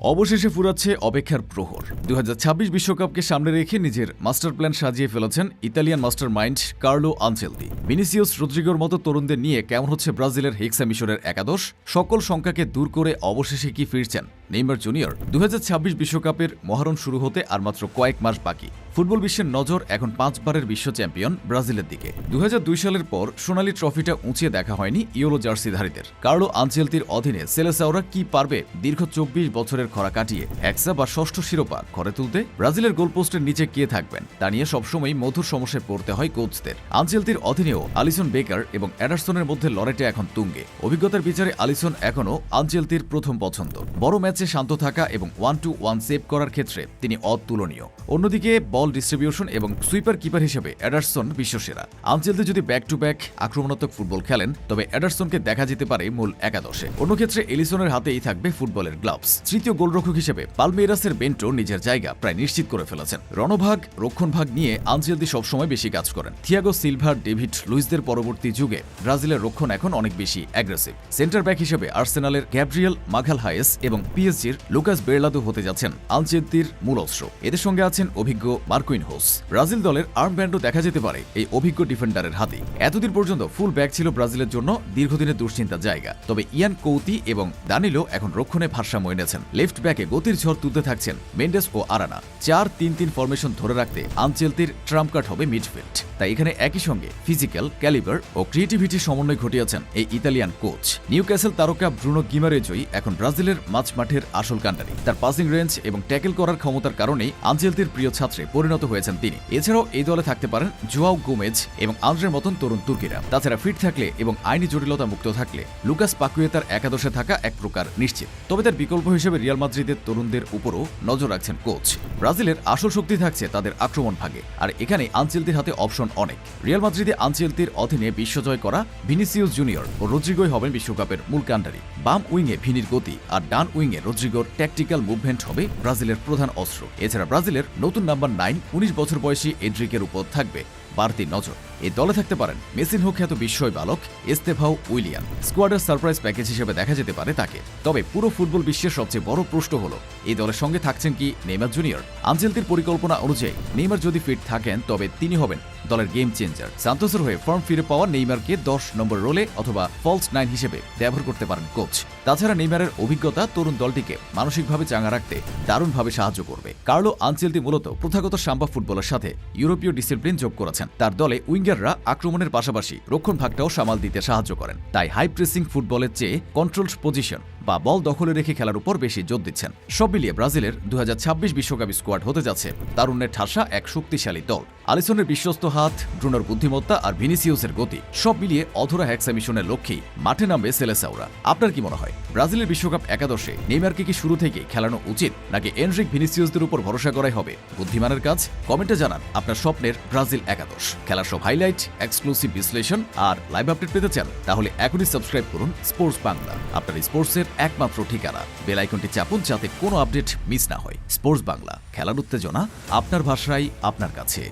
অবশেষে ফুরাচ্ছে অপেক্ষার প্রহর। দু বিশ্বকাপকে সামনে রেখে নিজের মাস্টার প্ল্যান সাজিয়ে ফেলেছেন Italian mastermind Carlo Ancelotti Vinicius রদ্রিগোর মতো তরুণদের নিয়ে কেমন হচ্ছে ব্রাজিলের হেক্সা মিশনের একাদশ? সকল সংখ্যাকে দূর করে অবশেষে কি ফিরছেন? Neymar junior. দু বিশ্বকাপের মহারণ শুরু হতে আর মাত্র কয়েক মাস বাকি। ফুটবল বিশ্বের নজর এখন পাঁচবারের বিশ্ব চ্যাম্পিয়ন ব্রাজিলের দিকে। দু হাজার দুই সালের পর সোনালী ট্রফিটা উঁচিয়ে দেখা হয়নি ইয়োলো জার্সিধারীদের। কার্লো আনচেলতির অধীনে সেলেসাওরা কি পারবে দীর্ঘ চব্বিশ বছরের খরা কাটিয়ে? একসা বা ষষ্ঠ শিরোপা ঘরে তুলতে? ব্রাজিলের গোলপোস্টের নিচে কে থাকবেন? তা নিয়ে সবসময় মধুর সমস্যায় পড়তে হয় কোচদের। আনচেলতির অধীনেও আলিসন বেকার এবং অ্যাডারসনের মধ্যে লড়াইটা এখন তুঙ্গে। অভিজ্ঞতার বিচারে আলিসন এখনও আনচেলতির প্রথম পছন্দ। বড় ম্যাচে শান্ত থাকা এবং ওয়ান টু ওয়ান সেভ করার ক্ষেত্রে তিনি অতুলনীয়। অন্যদিকে বল ডিস্ট্রিবিউশন এবং সুইপার কিপার হিসেবে অ্যাডারসন বিশ্বসেরা। আনচেলতি যদি ব্যাক টু ব্যাক আক্রমণাত্মক ফুটবল খেলেন, তবে অ্যাডারসনকে দেখা যেতে পারে মূল একাদশে। অন্য ক্ষেত্রে এলিসনের হাতেই থাকবে ফুটবলের গ্লাভস তৃতীয় গোলরক্ষক হিসেবে পালমেরাসের বেন্টো নিজের জায়গা প্রায় নিশ্চিত করে ফেলেছেন। রণভাগ, রক্ষণভাগ নিয়ে আনচেলতি সবসময় বেশি কাজ করেন। থিয়াগো সিলভার ডেভিড লুইসদের পরবর্তী যুগে ব্রাজিলের রক্ষণ এখন অনেক বেশি অ্যাগ্রেসিভ সেন্টার ব্যাক হিসেবে আর্সেনালের গ্যাব্রিয়েল মাঘাল হায়েস এবং পিএসজির লুকাস বেরলাদো হতে যাচ্ছেন আনচেলতির মূল অস্ত্র। এদের সঙ্গে আছেন অভিজ্ঞ মার্কুইন হোস। ব্রাজিল দলের আর্ম ব্যান্ডও দেখা যেতে পারে এই অভিজ্ঞ ডিফেন্ডারের হাতে। এতদিন পর্যন্ত ফুল ব্যাক ছিল ব্রাজিলের জন্য দীর্ঘদিনের দুশ্চিন্তার জায়গা। তবে ইয়ান কৌতি এবং দানিলো এখন রক্ষণে ভারসাম্য এনেছেন। লেফট ব্যাকে গতির ঝড় তুলতে থাকছেন মেন্ডেস ও আরানা। চার তিন তিন ফরমেশন ধরে রাখতে আনচেলতির ট্রাম্প কার্ড হবে মিডফিল্ড। তাই এখানে একই সঙ্গে ফিজিক্যাল, ক্যালিবার ও ক্রিয়েটিভিটির সমন্বয় ঘটিয়েছেন এই ইতালিয়ান কোচ। নিউ ক্যাসেল তারকা ব্রুনো গিমারেজই এখন ব্রাজিলের মাঝ মাঠের আসল কান্ডারি তার পাসিং রেঞ্জ এবং ট্যাকেল করার ক্ষমতার কারণেই আনচেলতির প্রিয় ছাত্রে পরিণত হয়েছেন তিনি। এছাড়াও এই দলে থাকতে পারেন জুয়াও গোমেজ এবং আন্দ্রের মতন তরুণ তুর্কিরা। তাছাড়া ফিট থাকলে এবং আইনি জটিলতা মুক্ত থাকলে লুকাস পাকুয়েতার একাদশে থাকা এক প্রকার নিশ্চিত। তবে তার বিকল্প হিসেবে রিয়াল মাদ্রিদের তরুণদের উপরও নজর রাখছেন কোচ। ব্রাজিলের আসল শক্তি থাকছে তাদের আক্রমণ ভাগে, আর এখানে আনচেলতির হাতে অপশন অনেক। রিয়াল মাদ্রিদে আনচেলতির অধীনে বিশ্বজয় করা ভিনিসিউস জুনিয়র ও রদ্রিগোই হবেন বিশ্বকাপের মূল কান্ডারি বাম উইংয়ে ভিনির গতি আর ডান উইংয়ে রদ্রিগোর ট্যাকটিক্যাল মুভমেন্ট হবে ব্রাজিলের প্রধান অস্ত্র। এছাড়া ব্রাজিলের নতুন নাম্বার নাইন উনিশ বছর বয়সী এড্রিকের উপর থাকবে বাড়তি নজর। এই দলে থাকতে পারেন। মেসিন হোক খ্যাত বিস্ময় বালক, এস্তেফাও উইলিয়ান স্কোয়াডের সারপ্রাইজ প্যাকেজ হিসেবে দেখা যেতে পারে তাকে। তবে পুরো ফুটবল বিশ্বের সবচেয়ে বড় প্রশ্ন হল, এই দলের সঙ্গে থাকছেন কি নেইমার জুনিয়র? আনচেলতির পরিকল্পনা অনুযায়ী, নেইমার যদি ফিট থাকেন, তবে তিনি হবেন দলের গেম চেঞ্জার সান্তোসের হয়ে ফর্ম ফিরে পাওয়া নেইমারকে দশ নম্বর রোলে অথবা ফলস নাইন হিসেবে ব্যবহার করতে পারেন কোচ তাছাড়া নেইমারের অভিজ্ঞতা তরুণ দলটিকে মানসিকভাবে চাঙা রাখতে দারুণভাবে সাহায্য করবে। কার্লো আনচেলতি মূলত প্রথাগত সাম্বা ফুটবলের সাথে ইউরোপীয় ডিসিপ্লিন যোগ করেছেন। তার দলে উইঙ্গাররা আক্রমণের পাশাপাশি রক্ষণভাগটাও সামাল দিতে সাহায্য করেন। তাই হাই প্রেসিং ফুটবলের চেয়ে কন্ট্রোল পজিশন বা বল দখলে রেখে খেলার উপর বেশি জোর দিচ্ছেন। সব মিলিয়ে ব্রাজিলের দু বিশ্বকাপ স্কোয়াড হতে যাচ্ছে তারুণ্যের ঠাসা এক শক্তিশালী দল। আলিসনের বিশ্বস্ত হাত ব্রুনোর বুদ্ধিমত্তা আর ভিনিসিউসের গতি সব মিলিয়ে অধরা হ্যাক্সা মিশনের লক্ষ্যেই মাঠে নামবে সেলেসাউরা। আপনার কি মনে হয়, ব্রাজিলের বিশ্বকাপ একাদশে নেইমারকে কি শুরু থেকে খেলানো উচিত, নাকি এনরিক ভিনিসিউসদের উপর ভরসা করাই হবে? বুদ্ধিমানের কাজ? কমেন্টে জানান আপনার স্বপ্নের ব্রাজিল একাদশ। খেলার সব হাইলাইট, এক্সক্লুসিভ বিশ্লেষণ আর লাইভ আপডেট পেতে চান, তাহলে এখনই সাবস্ক্রাইব করুন স্পোর্টস বাংলা। আপনার স্পোর্টসের একমাত্র ঠিকানা। বেলাইকনটি চাপুন যাতে কোনো আপডেট মিস না হয়। স্পোর্টস বাংলা, খেলার উত্তেজনা আপনার ভাষায় আপনার কাছে।